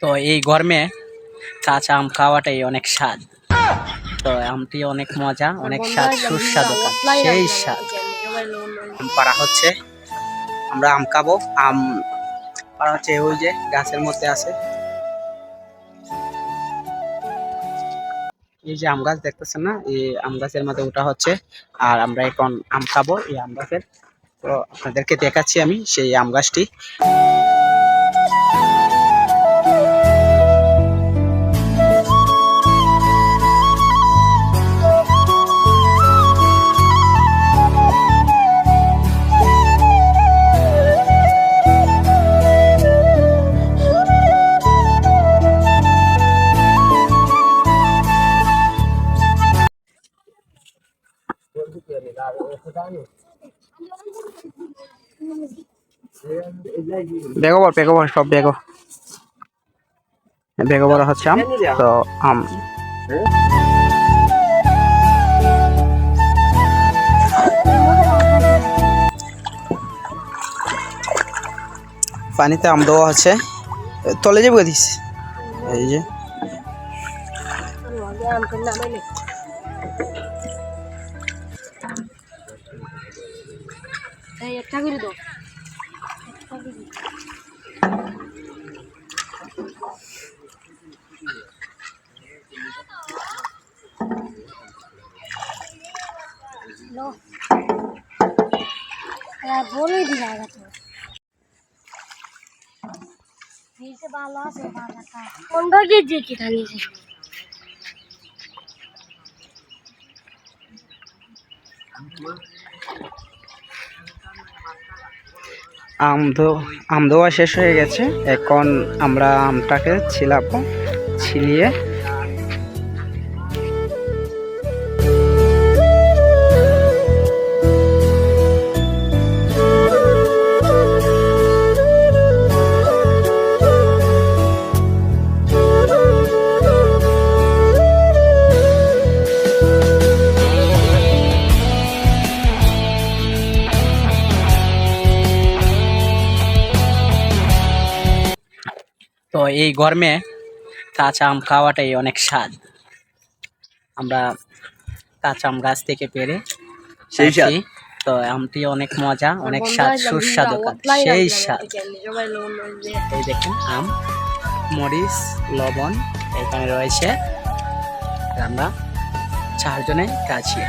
তো এই গরমে কাঁচা আম খাওয়াটাই অনেক স্বাদ। তো আমটি অনেক মজা অনেক স্বাদ সুস্বাদু সেই স্বাদ। আম পাড়া হচ্ছে আমরা আম খাব। আম পাড়া হচ্ছে ওই যে গাছের মধ্যে আছে। এই যে আম গাছ দেখতেছেন না? এই আম গাছের মধ্যে ওটা হচ্ছে। আর আমরা এখন আম খাব এই আম গাছের। তো আপনাদেরকে দেখাচ্ছি আমি সেই আম গাছটি। বেগো বল বেগো বল, সব বেগো বেগো বড় হচ্ছে আম, তো আম। পানিতে আম দেওয়া হচ্ছে। তলে যাব দিস। এই যে। একটা করে দাও। লো। বলে দিলা আগে তো। নিচে ভালো আছে বাজারটা কোনটা কেজি কি নিচে আম শেষ হয়ে গেছে। এখন আমরা আমটাকে ছিলাবো, ছিলিয়ে তো এই গরমে কাঁচা আম খাওয়াটাই অনেক স্বাদ। আমরা কাঁচা আম গাছ থেকে পেরে সেই স্বাদ। তো আমটি অনেক মজা অনেক স্বাদ সুস্বাদু সেই স্বাদ। এই দেখুন আম মরিচ লবণ এখানে রয়েছে আমরা চারজনে কাছি।